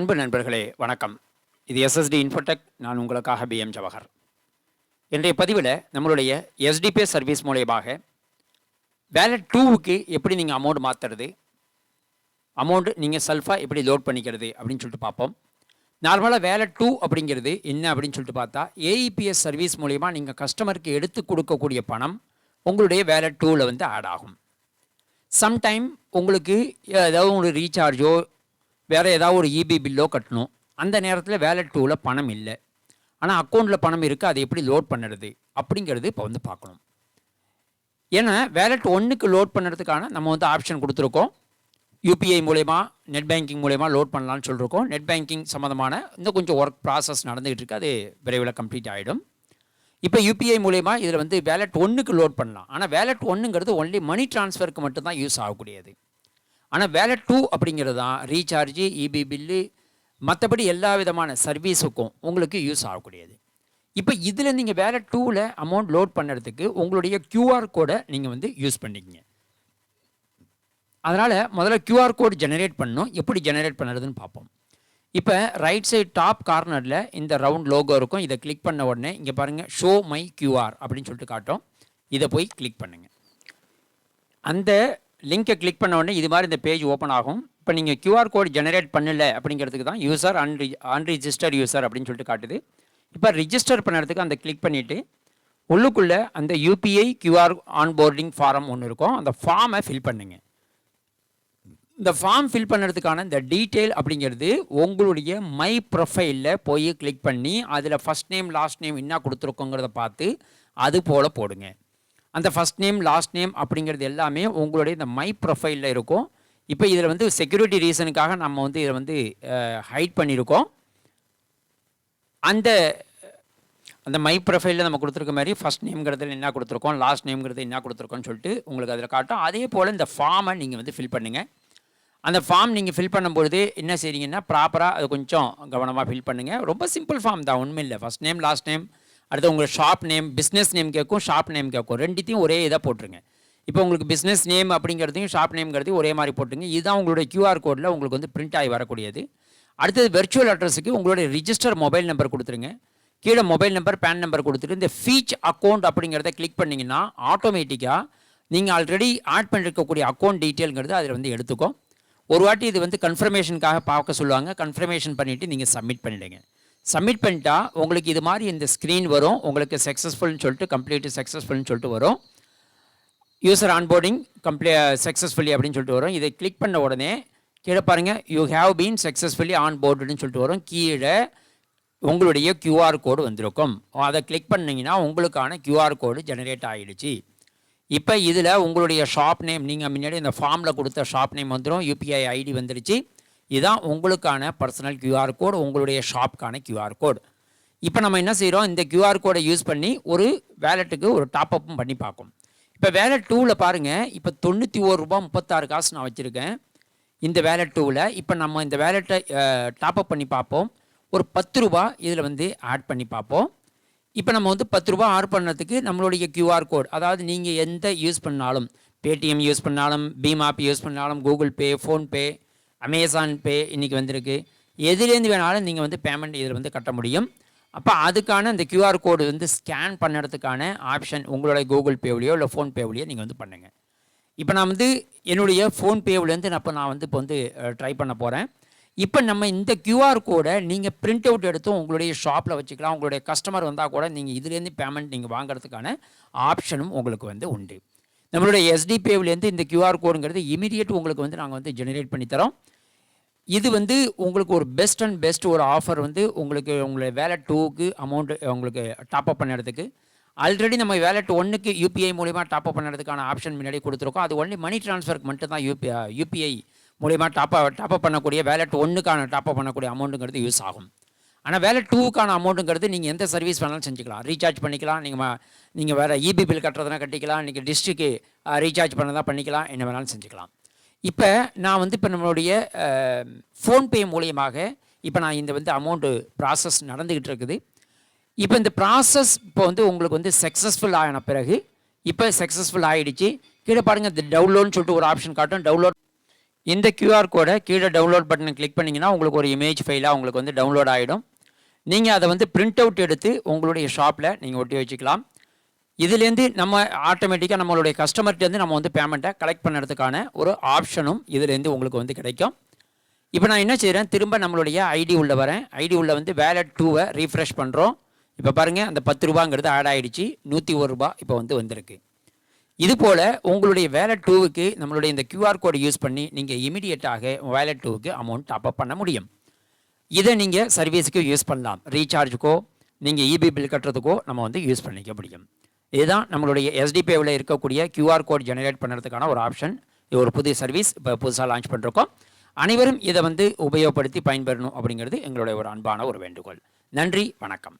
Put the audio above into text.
அன்பு நண்பர்களே வணக்கம். இது எஸ்எஸ்டி இன்ஃபோடெக் நான் உங்களுக்காக பிஎம் ஜவஹர் இன்றைய பதிவில் நம்மளுடைய எஸ்டிபிஎஸ் சர்வீஸ் மூலியமாக வேலட் டூவுக்கு எப்படி நீங்கள் அமௌண்ட் மாற்றுறது அமௌண்ட் நீங்கள் செல்ஃபாக எப்படி லோட் பண்ணிக்கிறது அப்படின்னு சொல்லிட்டு பார்ப்போம். நார்மலாக வேலட் டூ அப்படிங்கிறது என்ன அப்படின்னு சொல்லிட்டு பார்த்தா ஏஇபிஎஸ் சர்வீஸ் மூலிமா நீங்கள் கஸ்டமருக்கு எடுத்து கொடுக்கக்கூடிய பணம் உங்களுடைய வேலட் டூவில் வந்து ஆட் ஆகும். சம்டைம் உங்களுக்கு ஏதாவது ஒரு ரீசார்ஜோ வேறு ஏதாவது ஒரு இபி பில்லோ கட்டணும். அந்த நேரத்தில் வேலட் டூவில் பணம் இல்லை. ஆனால் அக்கௌண்ட்டில் பணம் இருக்குது அதை எப்படி லோட் பண்ணுறது? அப்படிங்கிறது இப்போ வந்து பார்க்கணும். ஏன்னா வேலட் ஒன்றுக்கு லோட் பண்ணுறதுக்கான நம்ம வந்து ஆப்ஷன் கொடுத்துருக்கோம். யூபிஐ மூலயமா நெட் பேங்கிங் மூலயமா லோட் பண்ணலான்னு சொல்லியிருக்கோம் நெட் பேங்கிங் சம்மந்தமான இன்னும் கொஞ்சம் ஒர்க் ப்ராசஸ் நடந்துகிட்டு இருக்குது அது விரைவில் கம்ப்ளீட் ஆகிடும் இப்போ யூபிஐ மூலயமா இதில் வந்து வேலட் ஒன்றுக்கு லோட் பண்ணலாம். ஆனால் வேலட் ஒன்றுங்கிறது ஒன்லி மணி ட்ரான்ஸ்ஃபருக்கு மட்டும்தான் யூஸ் ஆகக்கூடியது. ஆனால் வேலட் டூ அப்படிங்கிறது தான் ரீசார்ஜு இபி பில்லு மற்றபடி எல்லா விதமான சர்வீஸுக்கும் உங்களுக்கு யூஸ் ஆகக்கூடியது. இப்போ இதில் நீங்கள் வேலட் டூவில் அமௌண்ட் லோட் பண்ணுறதுக்கு உங்களுடைய க்யூஆர் கோடை நீங்கள் வந்து யூஸ் பண்ணிக்கங்க. அதனால் முதல்ல க்யூஆர் கோட் ஜெனரேட் பண்ணணும். எப்படி ஜெனரேட் பண்ணுறதுன்னு பார்ப்போம். இப்போ ரைட் சைடு டாப் கார்னரில் இந்த ரவுண்ட் லோகோ இருக்கும். இதை கிளிக் பண்ண உடனே இங்கே பாருங்கள் ஷோ மை க்யூஆர் அப்படின்னு சொல்லிட்டு காட்டும். இதை போய் கிளிக் பண்ணுங்கள் அந்த லிங்கை கிளிக் பண்ண உடனே இது மாதிரி இந்த பேஜ் ஓப்பன் ஆகும். இப்போ நீங்கள் க்யூஆர் கோட் ஜெனரேட் பண்ணல அப்படிங்கிறதுக்கு தான் யூசர் அன்ரி அன்ரிஜிஸ்டர் யூசர் அப்படின்னு சொல்லிட்டு காட்டுது. இப்போ ரிஜிஸ்டர் பண்ணுறதுக்கு அந்த கிளிக் பண்ணிவிட்டு உள்ளுக்குள்ளே அந்த யூபிஐ கியூஆர் ஆன்போர்டிங் ஃபார்ம் ஒன்று இருக்கும். அந்த ஃபார்மை ஃபில் பண்ணுங்க. இந்த ஃபார்ம் ஃபில் பண்ணுறதுக்கான இந்த டீட்டெயில் அப்படிங்கிறது உங்களுடைய மை ப்ரொஃபைலில் போய் கிளிக் பண்ணி அதில் ஃபஸ்ட் நேம் லாஸ்ட் நேம் என்ன கொடுத்துருக்கோங்கிறத பார்த்து அது போல் போடுங்க. அந்த ஃபஸ்ட் நேம் லாஸ்ட் நேம் அப்படிங்கிறது எல்லாமே உங்களுடைய இந்த மை ப்ரொஃபைலில் இருக்கும். இப்போ இதில் வந்து செக்யூரிட்டி ரீசனுக்காக நம்ம வந்து இதை வந்து ஹைட் பண்ணியிருக்கோம். அந்த அந்த மை ப்ரொஃபைலில் நம்ம கொடுத்துருக்க மாதிரி ஃபஸ்ட் நேம்ங்கிறதுல என்ன கொடுத்துருக்கோம் லாஸ்ட் நேம்ங்கிறது என்ன கொடுத்துருக்கோம்னு சொல்லிட்டு உங்களுக்கு அதில் காட்டும். அதே போல் இந்த ஃபார்மை நீங்கள் வந்து ஃபில் பண்ணுங்கள் அந்த ஃபார்ம் நீங்கள் ஃபில் பண்ணும்பொழுது என்ன செய்றீங்கன்னா ப்ராப்பராக அது கொஞ்சம் கவனமாக ஃபில் பண்ணுங்கள் ரொம்ப சிம்பிள் ஃபார்ம் தான் உண்மை இல்லை ஃபஸ்ட் நேம் லாஸ்ட் நேம் அடுத்து உங்கள் ஷாப் நேம் பிஸ்னஸ் நேம் கேட்கும் ஷாப் நேம் கேட்கும் ரெண்டுத்தையும் ஒரே இதாக போட்டுருங்க. இப்போ உங்களுக்கு பிஸ்னஸ் நேம் அப்படிங்கிறதையும் ஷாப் நேம்ங்கிறதையும் ஒரே மாதிரி போட்டுருங்க. இதுதான் உங்களுடைய கியூஆர் கோடில் உங்களுக்கு வந்து பிரிண்ட் ஆகி வரக்கூடியது. அடுத்தது வெர்ச்சுவல் அட்ரஸுக்கு உங்களுடைய ரிஜிஸ்டர் மொபைல் நம்பர் கொடுத்துருங்க. கீழே மொபைல் நம்பர் பேன் நம்பர் கொடுத்துட்டு இந்த ஃபீச் அக்கௌண்ட் அப்படிங்கிறத கிளிக் பண்ணிங்கன்னா ஆட்டோமேட்டிக்காக நீங்கள் ஆல்ரெடி ஆட் பண்ணிருக்கக்கூடிய அக்கௌண்ட் டீட்டெயில்ங்கிறது அதில் வந்து எடுத்துக்கும் ஒரு வாட்டி இது வந்து கன்ஃபர்மேஷனுக்காக பார்க்க சொல்லுவாங்க. கன்ஃபர்மேஷன் பண்ணிவிட்டு நீங்கள் சப்மிட் பண்ணிவிடுங்க சப்மிட் பண்ணிட்டா உங்களுக்கு இது மாதிரி இந்த ஸ்க்ரீன் வரும். உங்களுக்கு சக்ஸஸ்ஃபுல்னு சொல்லிட்டு கம்ப்ளீட்டு சக்ஸஸ்ஃபுல்னு சொல்லிட்டு வரும். யூசர் ஆன்போர்டிங் கம்ப்ளீ சக்ஸஸ்ஃபுல்லி அப்படின்னு சொல்லிட்டு வரும். இதை கிளிக் பண்ண உடனே கீழே பாருங்கள் you have been successfully on போர்டுன்னு சொல்லிட்டு வரும். கீழே உங்களுடைய க்யூஆர் கோடு வந்திருக்கும். அதை கிளிக் பண்ணிங்கன்னா உங்களுக்கான க்யூஆர் கோடு ஜெனரேட் ஆகிடுச்சு இப்போ இதில் உங்களுடைய ஷாப் நேம் நீங்கள் முன்னாடி இந்த ஃபார்மில் கொடுத்த ஷாப் நேம் வந்துடும் யூபிஐ ஐடி வந்துடுச்சு இதுதான் உங்களுக்கான பர்சனல் கியூஆர் கோடு உங்களுடைய ஷாப்க்கான கியூஆர் கோடு இப்போ நம்ம என்ன செய்கிறோம் இந்த கியூஆர் கோடை யூஸ் பண்ணி ஒரு வேலெட்டுக்கு ஒரு டாப் அப்பும் பண்ணி பார்க்கும் இப்போ வேலட் டூவில் பாருங்கள் இப்போ தொண்ணூற்றி ஒரு ரூபா முப்பத்தாறு காசு நான் வச்சுருக்கேன். இந்த வேலட் டூவில் இப்போ நம்ம இந்த வேலெட்டை டாப் அப் பண்ணி பார்ப்போம். ஒரு பத்து ரூபா இதில் வந்து ஆட் பண்ணி பார்ப்போம். இப்போ நம்ம வந்து பத்து ரூபா ஆட் பண்ணுறதுக்கு நம்மளுடைய கியூஆர் கோட் அதாவது நீங்கள் எந்த யூஸ் பண்ணாலும் பேடிஎம் யூஸ் பண்ணாலும் பீம் ஆப் யூஸ் பண்ணாலும் Google Pay PhonePe Amazon Pay இன்றைக்கி வந்திருக்கு. எதுலேருந்து வேணாலும் நீங்கள் வந்து பேமெண்ட் இதில் வந்து கட்ட முடியும். அப்போ அதுக்கான அந்த கியூஆர் கோடு வந்து ஸ்கேன் பண்ணுறதுக்கான ஆப்ஷன் உங்களுடைய கூகுள் பேவிலையோ இல்லை ஃபோன்பேவிலையோ நீங்கள் வந்து பண்ணுங்கள் இப்போ நான் வந்து என்னுடைய ஃபோன்பேவிலேருந்து நான் இப்போ நான் வந்து இப்போ வந்து ட்ரை பண்ண போகிறேன் இப்போ நம்ம இந்த கியூஆர் கோடை நீங்கள் பிரிண்ட் அவுட் எடுத்தும் உங்களுடைய ஷாப்பில் வச்சுக்கலாம். உங்களுடைய கஸ்டமர் வந்தால் கூட நீங்கள் இதுலேருந்து பேமெண்ட் நீங்கள் வாங்குறதுக்கான ஆப்ஷனும் உங்களுக்கு வந்து உண்டு. நம்மளுடைய எஸ்டிபிஐவிலேருந்து இந்த கியூஆர் கோடுங்கிறது இமீடியட் உங்களுக்கு வந்து நாங்கள் வந்து ஜெனரேட் பண்ணி தரோம். இது வந்து உங்களுக்கு ஒரு பெஸ்ட் அண்ட் பெஸ்ட் ஒரு ஆஃபர் வந்து உங்களுக்கு உங்களுடைய வேலட் டூக்கு அமௌண்ட் உங்களுக்கு டாப் அப் பண்ணுறதுக்கு. ஆல்ரெடி நம்ம வேலட் ஒன்றுக்கு யூபிஐ மூலிமா டாப் அப் பண்ணுறதுக்கான ஆப்ஷன் முன்னாடி கொடுத்துருக்கோம். அது ஒன்லி மணி ட்ரான்ஸ்ஃபருக்கு மட்டும் தான் யூபி யூபிஐ மூலிமா டாப் டாப் அப் பண்ணக்கூடிய வேலட் ஒன்றுக்கான டாப் அப் பண்ணக்கூடிய அமௌண்ட்டுங்கிறது யூஸ் ஆகும். ஆனால் வேலை டூவுக்கான அமௌண்ட்டுங்கிறது நீங்கள் எந்த சர்வீஸ் வேணாலும் செஞ்சுக்கலாம். ரீசார்ஜ் பண்ணிக்கலாம். நீங்கள் நீங்கள் வேறு இபி பில் கட்டுறதுனா கட்டிக்கலாம். நீங்கள் டிஸ்ட்ரிக்கு ரீசார்ஜ் பண்ணதா பண்ணிக்கலாம். என்ன வேணாலும் செஞ்சுக்கலாம். இப்போ நான் வந்து இப்போ நம்மளுடைய ஃபோன்பே மூலியமாக இப்போ நான் இந்த வந்து அமௌண்ட்டு ப்ராசஸ் நடந்துக்கிட்டு இருக்குது. இப்போ இந்த ப்ராசஸ் இப்போ வந்து உங்களுக்கு வந்து சக்ஸஸ்ஃபுல் ஆன பிறகு இப்போ சக்ஸஸ்ஃபுல் ஆகிடுச்சு கீழே பாருங்கள் இந்த டவுன்லோட்னு சொல்லிட்டு ஒரு ஆப்ஷன் காட்டும். டவுன்லோட் இந்த கியூஆர் கோடை கீழே டவுன்லோட் பட்டனை கிளிக் பண்ணிங்கன்னா உங்களுக்கு ஒரு இமேஜ் ஃபைலாக உங்களுக்கு வந்து டவுன்லோட் ஆகிடும் நீங்கள் அதை வந்து பிரிண்ட் அவுட் எடுத்து உங்களுடைய ஷாப்பில் நீங்கள் ஒட்டி வச்சுக்கலாம். இதுலேருந்து நம்ம ஆட்டோமேட்டிக்காக நம்மளுடைய கஸ்டமர்கிட்டேருந்து நம்ம வந்து பேமெண்ட்டை கலெக்ட் பண்ணுறதுக்கான ஒரு ஆப்ஷனும் இதுலேருந்து உங்களுக்கு வந்து கிடைக்கும். இப்போ நான் என்ன செய்கிறேன் திரும்ப நம்மளுடைய ஐடி உள்ள வரேன். ஐடி உள்ள வந்து வேலட் டூவை ரீஃப்ரெஷ் பண்ணுறோம் இப்போ பாருங்கள் அந்த பத்து ரூபாங்கிறது ஆட் ஆகிடுச்சு நூற்றி ஒரு ரூபா இப்போ வந்து வந்திருக்கு. இது போல் உங்களுடைய வேலட் டூவுக்கு நம்மளுடைய இந்த கியூஆர் கோடை யூஸ் பண்ணி நீங்கள் இமிடியேட்டாக வேலட் டூவுக்கு அமௌண்ட் டாப்அப் பண்ண முடியும். இதை நீங்கள் சர்வீஸுக்கு யூஸ் பண்ணலாம். ரீசார்ஜுக்கோ நீங்கள் இபி பில் கட்டுறதுக்கோ நம்ம வந்து யூஸ் பண்ணிக்க முடியும். இதுதான் நம்மளுடைய எஸ்டிபிஐவில் இருக்கக்கூடிய கியூஆர் கோட் ஜெனரேட் பண்ணுறதுக்கான ஒரு ஆப்ஷன் இது ஒரு புதிய சர்வீஸ் இப்போ புதுசாக லான்ச் பண்ணிருக்கோம். அனைவரும் இதை வந்து உபயோகப்படுத்தி பயன்பெறணும் அப்படிங்கிறது எங்களுடைய ஒரு அன்பான ஒரு வேண்டுகோள். நன்றி வணக்கம்.